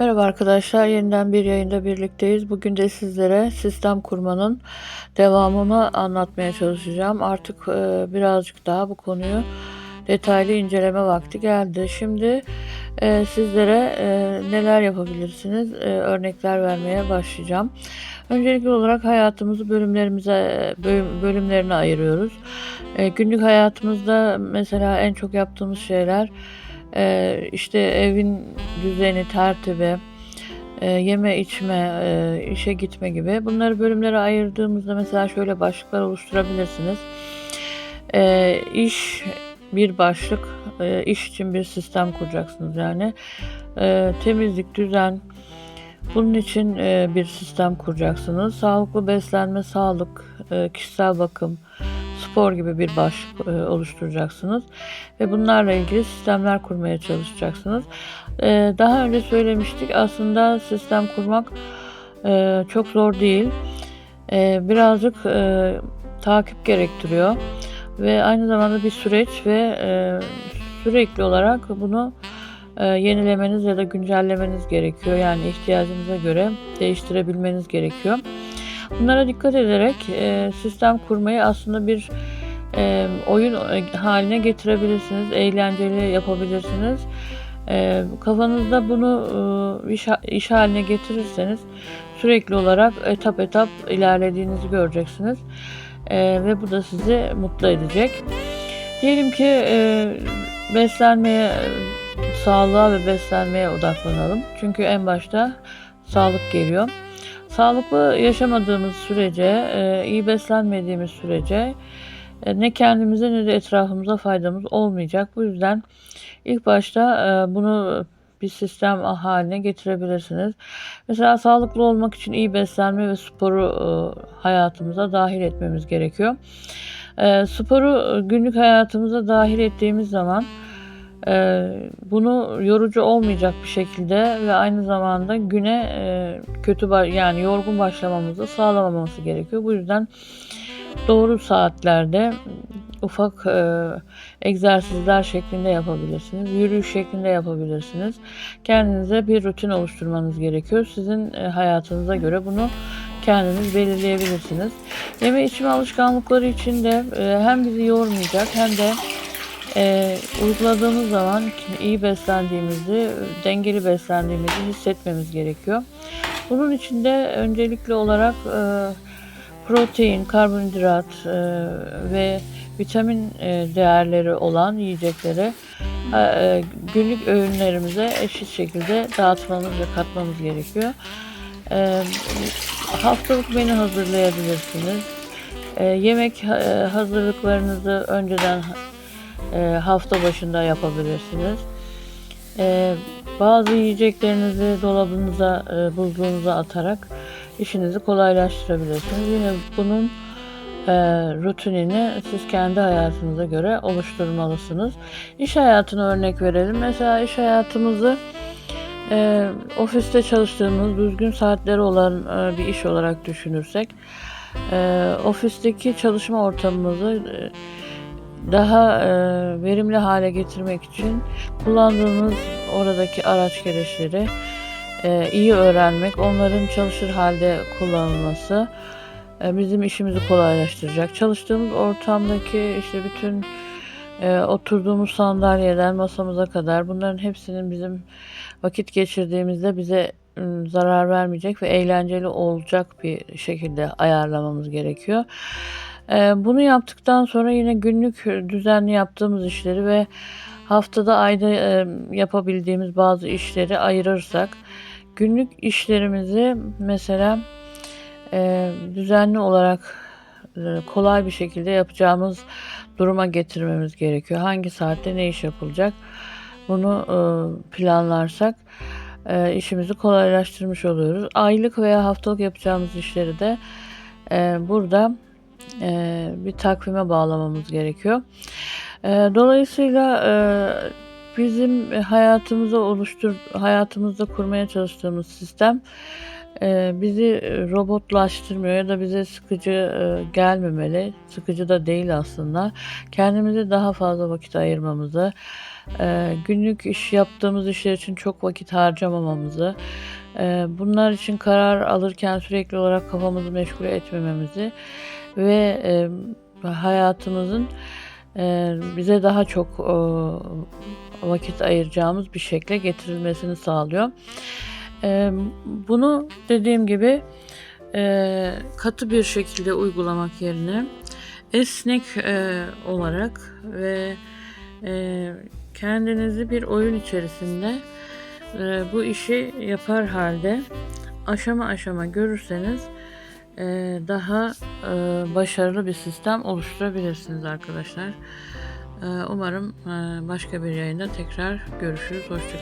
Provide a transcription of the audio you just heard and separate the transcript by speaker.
Speaker 1: Merhaba arkadaşlar, yeniden bir yayında birlikteyiz. Bugün de sizlere sistem kurmanın devamını anlatmaya çalışacağım. Artık e, birazcık daha bu konuyu detaylı inceleme vakti geldi. Şimdi e, sizlere e, neler yapabilirsiniz e, örnekler vermeye başlayacağım. Öncelikli olarak hayatımızı bölümlerimize bölüm, bölümlerine ayırıyoruz. E, günlük hayatımızda mesela en çok yaptığımız şeyler e, işte evin düzeni, tertibi, e, yeme içme, e, işe gitme gibi. Bunları bölümlere ayırdığımızda mesela şöyle başlıklar oluşturabilirsiniz. E, iş bir başlık, e, iş için bir sistem kuracaksınız yani. E, temizlik, düzen, bunun için e, bir sistem kuracaksınız. Sağlıklı beslenme, sağlık, e, kişisel bakım, spor gibi bir başlık e, oluşturacaksınız ve bunlarla ilgili sistemler kurmaya çalışacaksınız. E, daha önce söylemiştik aslında sistem kurmak e, çok zor değil. E, birazcık e, takip gerektiriyor ve aynı zamanda bir süreç ve e, sürekli olarak bunu e, yenilemeniz ya da güncellemeniz gerekiyor. Yani ihtiyacınıza göre değiştirebilmeniz gerekiyor. Bunlara dikkat ederek e, sistem kurmayı aslında bir e, oyun haline getirebilirsiniz. Eğlenceli yapabilirsiniz. E, kafanızda bunu e, iş, iş haline getirirseniz sürekli olarak etap etap ilerlediğinizi göreceksiniz. E, ve bu da sizi mutlu edecek. Diyelim ki e, beslenmeye, sağlığa ve beslenmeye odaklanalım. Çünkü en başta sağlık geliyor. Sağlıklı yaşamadığımız sürece, e, iyi beslenmediğimiz sürece e, ne kendimize ne de etrafımıza faydamız olmayacak. Bu yüzden ilk başta e, bunu bir sistem haline getirebilirsiniz. Mesela sağlıklı olmak için iyi beslenme ve sporu hayatımıza dahil etmemiz gerekiyor. Sporu günlük hayatımıza dahil ettiğimiz zaman ee, bunu yorucu olmayacak bir şekilde ve aynı zamanda güne e, kötü yani yorgun başlamamızı sağlamaması gerekiyor. Bu yüzden doğru saatlerde ufak e, egzersizler şeklinde yapabilirsiniz. Yürüyüş şeklinde yapabilirsiniz. Kendinize bir rutin oluşturmanız gerekiyor. Sizin e, hayatınıza göre bunu kendiniz belirleyebilirsiniz. Yeme içme alışkanlıkları için de e, hem bizi yormayacak hem de e, uyguladığımız zaman iyi beslendiğimizi, dengeli beslendiğimizi hissetmemiz gerekiyor. Bunun için de öncelikli olarak e, protein, karbonhidrat e, ve vitamin e, değerleri olan yiyecekleri e, günlük öğünlerimize eşit şekilde dağıtmamız ve katmamız gerekiyor. E, haftalık menü hazırlayabilirsiniz. E, yemek e, hazırlıklarınızı önceden e, hafta başında yapabilirsiniz. E, bazı yiyeceklerinizi dolabınıza, e, buzluğunuza atarak işinizi kolaylaştırabilirsiniz. Yine bunun e, rutinini siz kendi hayatınıza göre oluşturmalısınız. İş hayatını örnek verelim. Mesela iş hayatımızı e, ofiste çalıştığımız düzgün saatleri olan e, bir iş olarak düşünürsek, e, ofisteki çalışma ortamımızı e, daha e, verimli hale getirmek için kullandığımız oradaki araç gereçleri e, iyi öğrenmek, onların çalışır halde kullanılması e, bizim işimizi kolaylaştıracak. Çalıştığımız ortamdaki işte bütün e, oturduğumuz sandalyeden masamıza kadar bunların hepsinin bizim vakit geçirdiğimizde bize zarar vermeyecek ve eğlenceli olacak bir şekilde ayarlamamız gerekiyor. Ee, bunu yaptıktan sonra yine günlük düzenli yaptığımız işleri ve haftada ayda e, yapabildiğimiz bazı işleri ayırırsak günlük işlerimizi mesela e, düzenli olarak e, kolay bir şekilde yapacağımız duruma getirmemiz gerekiyor. Hangi saatte ne iş yapılacak bunu planlarsak işimizi kolaylaştırmış oluyoruz. Aylık veya haftalık yapacağımız işleri de burada e, bir takvime bağlamamız gerekiyor. E, dolayısıyla e, bizim hayatımıza oluştur hayatımızda kurmaya çalıştığımız sistem e, bizi robotlaştırmıyor ya da bize sıkıcı e, gelmemeli. Sıkıcı da değil aslında. Kendimize daha fazla vakit ayırmamızı, e, günlük iş yaptığımız işler için çok vakit harcamamamızı, e, bunlar için karar alırken sürekli olarak kafamızı meşgul etmememizi ve e, hayatımızın e, bize daha çok e, vakit ayıracağımız bir şekle getirilmesini sağlıyor. E, bunu dediğim gibi e, katı bir şekilde uygulamak yerine esnek e, olarak ve e, kendinizi bir oyun içerisinde e, bu işi yapar halde aşama aşama görürseniz daha e, başarılı bir sistem oluşturabilirsiniz arkadaşlar. E, umarım e, başka bir yayında tekrar görüşürüz. Hoşçakalın.